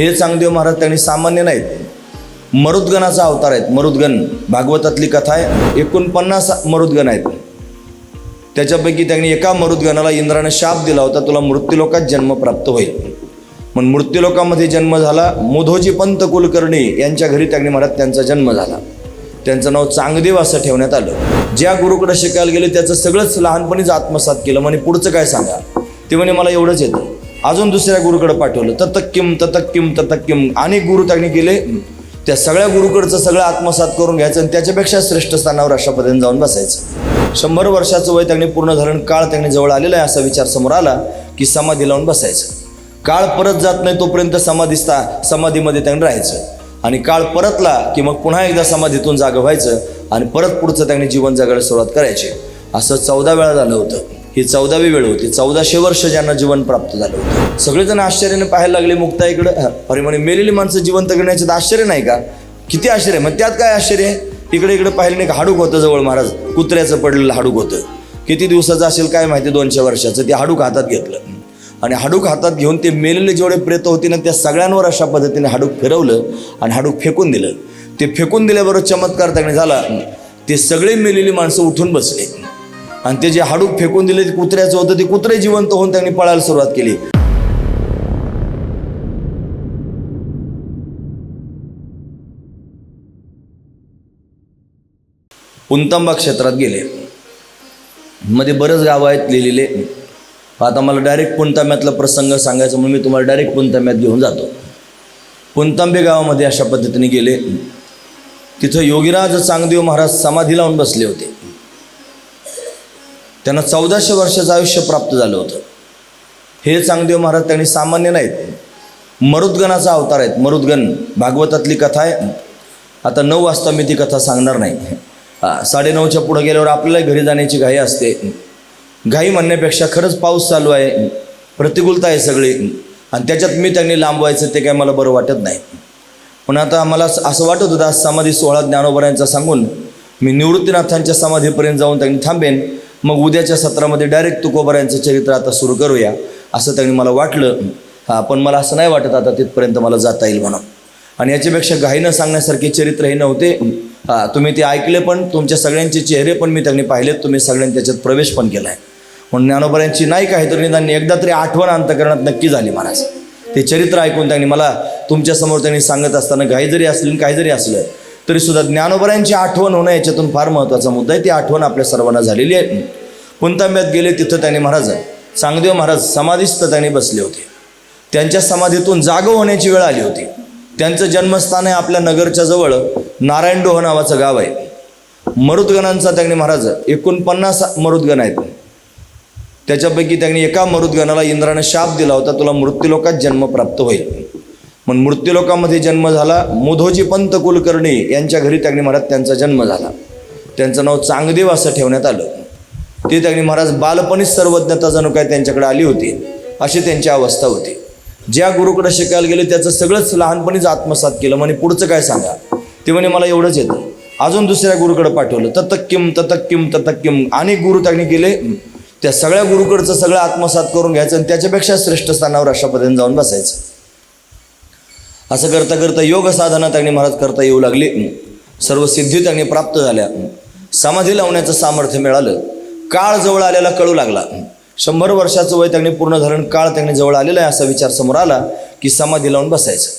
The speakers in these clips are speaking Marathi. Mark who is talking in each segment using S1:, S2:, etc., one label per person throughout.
S1: हे चांगदेव महाराज त्यांनी सामान्य नाहीत. मरुद्गणाचा अवतार आहेत. मरुद्गण भागवतातली कथा आहे. एकोणपन्नास मरुद्गण आहेत. त्याच्यापैकी त्यांनी एका मरुद्गणाला इंद्राने शाप दिला होता. तुला मृत्यूलोकात जन्म प्राप्त होईल. मग मृत्यूलोकामध्ये जन्म झाला. मोधोजी पंत कुलकर्णी यांच्या घरी त्यांनी महाराज त्यांचा जन्म झाला. त्यांचं नाव चांगदेव असं ठेवण्यात आलं. ज्या गुरुकडे शिकायला गेले त्याचं सगळंच लहानपणीच आत्मसात केलं. म्हणे पुढचं काय सांगा? ते म्हणे मला एवढंच येतं. अजून दुसऱ्या गुरुकडे पाठवलं. ततक्किम ततक्किम ततक्किम. अनेक गुरु त्यांनी केले त्या सगळ्या गुरुकडचं सगळं आत्मसात करून घ्यायचं आणि त्याच्यापेक्षा श्रेष्ठ स्थानावर अशा पद्धतीने जाऊन बसायचं. शंभर वर्षाचं वय त्यांनी पूर्ण झालं आणि काळ त्यांनी जवळ आलेला आहे असा विचार समोर आला की समाधी लावून बसायचं. काळ परत जात नाही तोपर्यंत समाधीस्था समाधीमध्ये त्यांनी राहायचं. आणि काळ परतला की मग पुन्हा एकदा समाधीतून जागं व्हायचं आणि परत पुढचं त्यांनी जीवन जगायला सुरुवात करायची. असं चौदा वेळा झालं होतं. ही चौदावी वेळ होती. चौदाशे वर्ष ज्यांना जीवन प्राप्त झालं होतं. सगळेजण आश्चर्याने पाहायला लागले मुक्ता इकडं अरे म्हणे मेलेली माणसं जिवंत करण्याच्यात आश्चर्य नाही का? किती आश्चर्य आहे? मग त्यात काय आश्चर्य? आहे इकडे इकडे पाहिलं नाही का हाडूक होतं जवळ महाराज. कुत्र्याचं पडलेलं हाडूक होतं. किती दिवसाचं असेल काय माहिती दोनशे वर्षाचं. ते हाडूक हातात घेतलं. आणि हाडूक हातात घेऊन ते मेलेले जेवढे प्रेत होते ना त्या सगळ्यांवर अशा पद्धतीने हाडूक फिरवलं आणि हाडूक फेकून दिलं. ते फेकून दिल्याबरोबर चमत्कार त्याने झाला. ते सगळे मेलेली माणसं उठून बसले. आणि ते जे हाडूक फेकून दिले ते कुत्र्याचं होतं ते कुत्रे जिवंत होऊन त्यांनी पळायला सुरुवात केली. पुंतंबा क्षेत्रात गेले. मध्ये बरेच गावं आहेत लिहिलेले. आता मला डायरेक्ट पुणताम्यातला प्रसंग सांगायचा म्हणून मी तुम्हाला डायरेक्ट पुणताम्यात घेऊन जातो. पुणतांबे गावामध्ये अशा पद्धतीने गेले. तिथं योगीराज चांगदेव महाराज समाधी लावून बसले होते. त्यांना चौदाशे वर्षाचं आयुष्य प्राप्त झालं होतं. हे चांगदेव महाराज त्यांनी सामान्य नाहीत. मरुद्गणाचा अवतार आहेत. मरुद्गण भागवतातली कथा आहे. आता नऊ वाजता मी ती कथा सांगणार नाही. साडेनऊच्या पुढं गेल्यावर आपल्याला घरी जाण्याची घाई असते. घाई म्हणण्यापेक्षा खरंच पाऊस चालू आहे. प्रतिकूलता आहे सगळी. आणि त्याच्यात मी त्यांनी लांबवायचं ते काय मला बरं वाटत नाही. पण आता मला असं असं वाटत होतं आज समाधी सोहळा ज्ञानोबरायांचा सांगून मी निवृत्तीनाथांच्या समाधीपर्यंत जाऊन त्यांनी थांबेन. मग उद्याच्या सत्रामध्ये डायरेक्ट तुकोबरायांचं चरित्र आता सुरू करूया असं त्यांनी मला वाटलं. हां पण मला असं नाही वाटत आता तिथपर्यंत मला जाता येईल म्हणून. आणि याच्यापेक्षा घाईनं सांगण्यासारखे चरित्र हे नव्हते. हां तुम्ही ते ऐकले पण तुमच्या सगळ्यांचे चेहरे पण मी त्यांनी पाहिलेत. तुम्ही सगळ्यांनी त्याच्यात प्रवेश पण केला आहे म्हणून ज्ञानोबऱ्यांची नाही काही तरी निदान एकदा तरी आठवण अंतकरणात नक्की झाली महाराज. ते चरित्र ऐकून त्यांनी मला तुमच्यासमोर त्यांनी सांगत असताना घाई जरी असली आणि काही जरी असलं तरी सुद्धा ज्ञानोबऱ्यांची आठवण होणं याच्यातून फार महत्त्वाचा मुद्दा आहे. ती आठवण आपल्या सर्वांना झालेली आहे. पुंतांब्यात गेले तिथं त्यांनी महाराज सांगदेव महाराज समाधीस्थ त्यांनी बसले होते. त्यांच्या समाधीतून जाग होण्याची वेळ आली होती. त्यांचं जन्मस्थान आहे आपल्या नगरच्या जवळ नारायणडोह नावाचं गाव आहे. मरुदगणांचा त्यांनी महाराज एकोणपन्नास मरुदगण आहेत. त्याच्यापैकी त्यांनी एका मरुदगणाला इंद्राने शाप दिला होता. तुला मृत्यूलोकात जन्म प्राप्त होईल. मग मृत्यूलोकामध्ये जन्म झाला. मुधोजी पंत कुलकर्णी यांच्या घरी त्यांनी महाराज त्यांचा जन्म झाला. त्यांचं नाव चांगदेव असं ठेवण्यात आलं. ते त्यांनी महाराज बालपणीच सर्वज्ञता जणू काय त्यांच्याकडे आली होती. अशी त्यांची अवस्था होती. ज्या गुरुकडे शिकायला गेले त्याचं सगळंच लहानपणीच आत्मसात केलं. म्हणे पुढचं काय सांगा? ते म्हणे मला एवढंच येतं. अजून दुसऱ्या गुरुकडे पाठवलं. ततक्किम ततक्किम ततक्किम. अनेक गुरु त्यांनी केले. त्या सगळ्या गुरुकडचं सगळं आत्मसात करून घ्यायचं आणि त्याच्यापेक्षा श्रेष्ठ स्थानावर अशा पद्धतीने जाऊन बसायचं. असं करता करता योग साधना त्यांनी महाराज करता येऊ लागली. सर्व सिद्धी त्यांनी प्राप्त झाल्या. समाधी लावण्याचं सामर्थ्य मिळालं. काळ जवळ आलेला कळू लागला. शंभर वर्षाचं वय त्यांनी पूर्ण झालं काळ त्यांनी जवळ आलेला आहे असा विचार समोर आला की समाधी लावून बसायचं.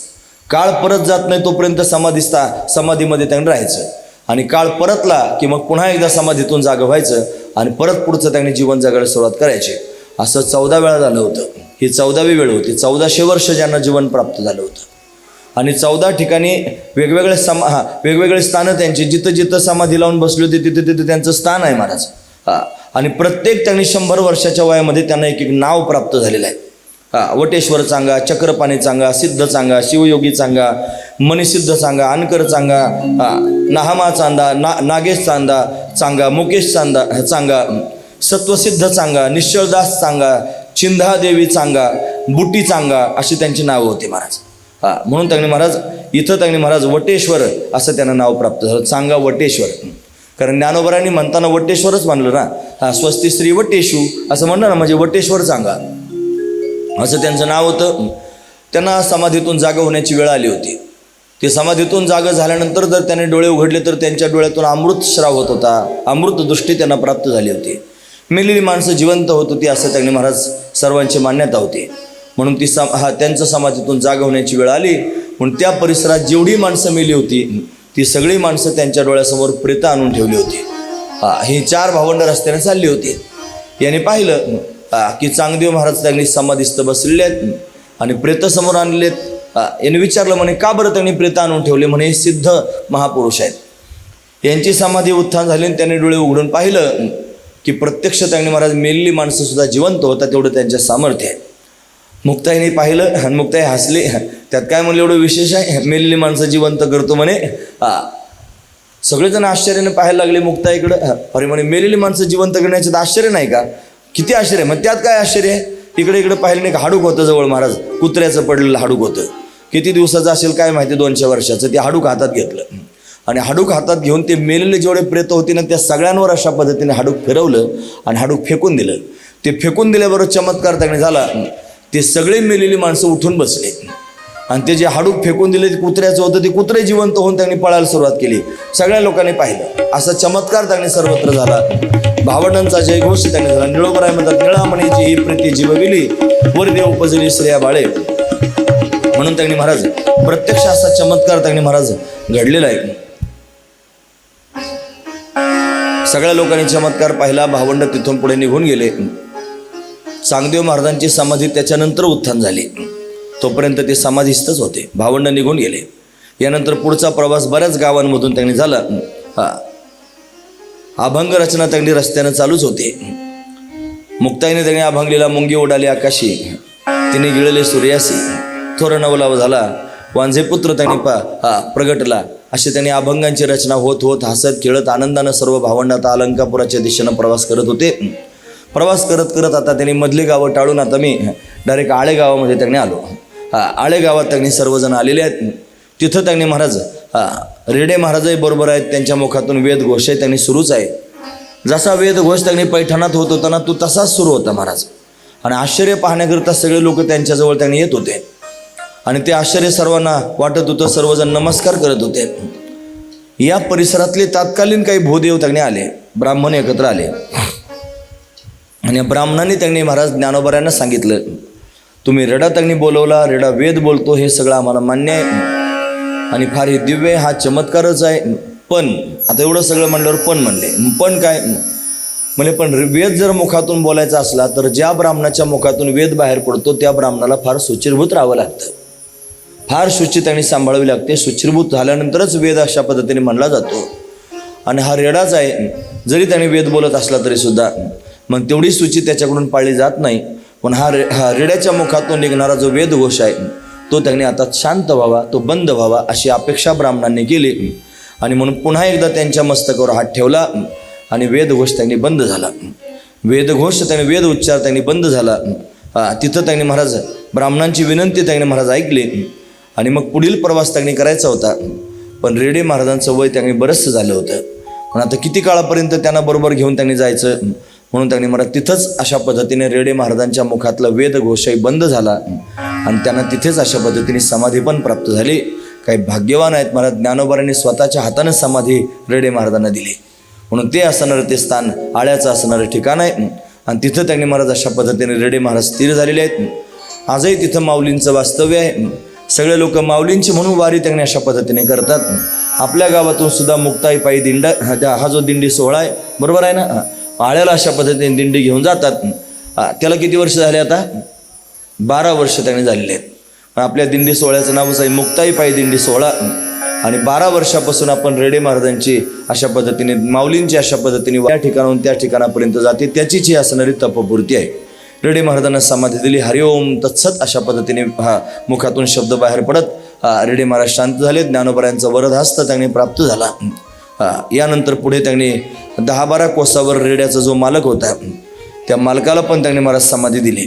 S1: काळ परत जात नाही तोपर्यंत समाधीस्था समाधीमध्ये त्यांनी राहायचं. आणि काळ परतला की मग पुन्हा एकदा समाधीतून जागं व्हायचं आणि परत पुढचं त्यांनी जीवन जगायला सुरुवात करायची. असं चौदा वेळा झालं होतं. ही चौदावी वेळ होती. चौदाशे वर्ष ज्यांना जीवन प्राप्त झालं होतं. आणि चौदा ठिकाणी वेगवेगळे समा हां वेगवेगळे स्थानं त्यांची. जिथं जिथं समाधी लावून बसली होती तिथे तिथे त्यांचं स्थान आहे महाराज. हां आणि प्रत्येक त्यांनी शंभर वर्षाच्या वयामध्ये त्यांना एक एक नाव प्राप्त झालेलं आहे. हा वटेश्वर चांगा चक्रपाणी चांगा सिद्ध चांगा शिवयोगी चांगा मणिसिद्ध चांगा अनकर चांगा हा नाहमा चांदा ना नागेश चांदा चांगा मुकेश चांदा चांगा सत्वसिद्ध चांगा निश्चळदास चांगा चिंधादेवी चांगा बुटी चांगा अशी त्यांची नावं होती महाराज. म्हणून त्यांनी महाराज इथं त्यांनी महाराज वटेश्वर असं त्यांना नाव प्राप्त झालं. सांगा वटेश्वर. कारण ज्ञानोबरांनी म्हणताना वटेश्वरच मानलं ना. हा स्वस्ती श्री वटेशू असं म्हणलं ना म्हणजे वटेश्वर सांगा. असं त्यांचं नाव होतं. त्यांना समाधीतून जागा होण्याची वेळ आली होती. ते समाधीतून जागा झाल्यानंतर जर त्याने डोळे उघडले तर त्यांच्या डोळ्यातून अमृत श्राव होत होता. अमृत दृष्टी त्यांना प्राप्त झाली होती. मेलेली माणसं जिवंत होत होती असं त्यांनी महाराज सर्वांची मान्यता होती. म्हणून ती सम हा त्यांचं समाधीतून जागवण्याची होण्याची वेळ आली. म्हणून त्या परिसरात जेवढी माणसं मेली होती ती सगळी माणसं त्यांच्या डोळ्यासमोर प्रेत आणून ठेवली होती. हा ही चार भावंड रस्त्याने चालली होती. याने पाहिलं की चांगदेव महाराज त्यांनी समाधीस्थ बसलेले आहेत आणि प्रेत समोर आणलेले आहेत याने विचारलं म्हणे का बरं त्यांनी प्रेत आणून ठेवले? म्हणे हे सिद्ध महापुरुष आहेत. यांची समाधी उत्थान झाली आणि त्यांनी डोळे उघडून पाहिलं की प्रत्यक्ष त्यांनी महाराज मेलेली माणसंसुद्धा जिवंत होता तेवढं त्यांच्या सामर्थ्य आहे. मुक्ताईने पाहिलं आणि मुक्ताई हसले. त्यात काय म्हणलं एवढं विशेष आहे? मेलेली माणसं जिवंत करतो म्हणे. सगळेजण आश्चर्याने पाहायला लागले मुक्ताईकडं. अरे म्हणे मेलेली माणसं जिवंत करण्याचं तर आश्चर्य नाही का? किती आश्चर्य. मग त्यात काय आश्चर्य आहे? इकडे इकडे पाहिलं नाही का हाडूक होतं जवळ महाराज. कुत्र्याचं पडलेलं हाडूक होतं. किती दिवसाचं असेल काय माहिती दोनशे वर्षाचं. ते हाडूक हातात घेतलं. आणि हाडूक हातात घेऊन ते मेलेले जेवढे प्रेत होते ना त्या सगळ्यांवर अशा पद्धतीने हाडूक फिरवलं आणि हाडूक फेकून दिलं. ते फेकून दिल्याबरोबर चमत्कार त्याने झाला. ते सगळे मेलेली माणसं उठून बसले. आणि ते जे हाडूक फेकून दिले ते कुत्र्याचं होतं ते कुत्रे जिवंत होऊन त्यांनी पळायला सुरुवात केली. सगळ्या लोकांनी पाहिलं. असा चमत्कार त्यांनी सर्वत्र झाला. भावंडांचा जयघोष त्यांनी झाला. निळोबराय म्हणतात निळामणीची ही प्रीती जीवविली. वरदेव उपजली श्रेया बाळे. म्हणून त्यांनी महाराज प्रत्यक्ष असा चमत्कार त्यांनी महाराज घडलेला आहे. सगळ्या लोकांनी चमत्कार पाहिला. भावंड तिथून पुढे निघून गेले. चांगदेव महाराजांची समाधी त्याच्यानंतर उत्थान झाली. तोपर्यंत ते समाधीस्थच होते. भावंड निघून गेले. यानंतर पुढचा प्रवास बऱ्याच गावांमधून त्यांनी झाला. हा. अभंग रचना त्यांनी रस्त्यानं चालूच होते. मुक्ताईने त्यांनी अभंगलेला मुंगी ओढाली आकाशी. तिने गिळले सूर्यासी. थोर नवलाव झाला. वांझे पुत्र त्यांनी पा हा प्रगटला. असे त्यांनी अभंगांची रचना होत होत हसत खेळत आनंदानं सर्व भावंडात अलंकापुराच्या दिशेनं प्रवास करत होते. प्रवास करत करत आता त्यांनी मधली गावं टाळून आता मी डायरेक्ट आळेगावामध्ये त्यांनी आलो. आळेगावात त्यांनी सर्वजण आलेले आहेत. तिथं त्यांनी महाराज रेडे महाराजही बरोबर आहेत. त्यांच्या मुखातून वेद घोषही त्यांनी सुरूच आहे. जसा वेद घोष त्यांनी पैठणात होत होता ना तो तसाच सुरू होता महाराज. आणि आश्चर्य पाहण्याकरिता सगळे लोक त्यांच्याजवळ त्यांनी येत होते. आणि ते आश्चर्य सर्वांना वाटत होतं सर्वजण नमस्कार करत होते. या परिसरातले तात्कालीन काही भूदेव त्यांनी आले ब्राह्मण एकत्र आले. आणि ब्राह्मणांनी त्यांनी महाराज ज्ञानोबऱ्यांना सांगितलं तुम्ही रेडा त्यांनी बोलवला रेडा वेद बोलतो हे सगळं आम्हाला मान्य आहे. आणि फार हे दिव्य हा चमत्कारच आहे. पण आता एवढं सगळं म्हणल्यावर पण म्हणले. पण काय? म्हणजे पण वेद जर मुखातून बोलायचा असला तर ज्या ब्राह्मणाच्या मुखातून वेद बाहेर पडतो त्या ब्राह्मणाला फार सुचिरभूत राहावं लागतं. फार शुची त्यांनी सांभाळावी लागते. सुचिरभूत झाल्यानंतरच वेद अशा पद्धतीने म्हणला जातो. आणि हा रेडाच आहे. जरी त्याने वेद बोलत असला तरी सुद्धा मग तेवढी सूची त्याच्याकडून पाळली जात नाही. पण हा रे हा रेड्याच्या मुखातून निघणारा जो वेदघोष आहे तो त्यांनी आता शांत व्हावा तो बंद व्हावा अशी अपेक्षा ब्राह्मणांनी केली. आणि म्हणून पुन्हा एकदा त्यांच्या मस्तकावर हात ठेवला आणि वेदघोष त्यांनी बंद झाला. वेदघोष त्यांनी वेद उच्चार त्यांनी बंद झाला. तिथं त्यांनी महाराज ब्राह्मणांची विनंती त्यांनी महाराज ऐकली. आणि मग पुढील प्रवास त्यांनी करायचा होता. पण रेडे महाराजांचं वय त्यांनी बरंचसं झालं होतं. पण आता किती काळापर्यंत त्यांना बरोबर घेऊन त्यांनी जायचं? म्हणून त्यांनी मला तिथंच अशा पद्धतीने रेडे महाराजांच्या मुखातला वेद घोषही बंद झाला. आणि त्यांना तिथेच अशा पद्धतीने समाधी पण प्राप्त झाली. काही भाग्यवान आहेत मला ज्ञानोबारांनी स्वतःच्या हातानं समाधी रेडे महाराजांना दिली. म्हणून ते असणारं ते स्थान आळ्याचं असणारं ठिकाण आहे. आणि तिथं त्यांनी महाराज अशा पद्धतीने रेडे महाराज स्थिर झालेले आहेत. आजही तिथं माऊलींचं वास्तव्य आहे. सगळे लोक माऊलींची म्हणून वारी त्यांनी अशा पद्धतीने करतात. आपल्या गावातून सुद्धा मुक्ताई पायी दिंडा हा त्या- हा जो दिंडी सोहळा आहे बरोबर आहे ना? आळ्याला अशा पद्धतीने दिंडी घेऊन जातात. त्याला किती वर्ष झाले आता? बारा वर्ष त्यांनी झालेले आहेत. आपल्या दिंडी सोहळ्याचं नावच आहे मुक्ताई पायी दिंडी सोहळा. आणि बारा वर्षापासून आपण रेडे महाराजांची अशा पद्धतीने माऊलींची अशा पद्धतीने त्या ठिकाणाहून त्या ठिकाणापर्यंत जाते. त्याचीच ही असणारी तपपूर्ती आहे. रेडे महाराजांना समाधी दिली हरिओम तत्सत अशा पद्धतीने हा मुखातून शब्द बाहेर पडत रेडे महाराज शांत झाले ज्ञानोबरायांचा वरद हस्त त्यांनी प्राप्त झाला. यानंतर पुढे त्यांनी दहा बारा कोसावर रेड्याचा जो मालक होता त्या मालकाला पण त्यांनी महाराज समाधी दिली.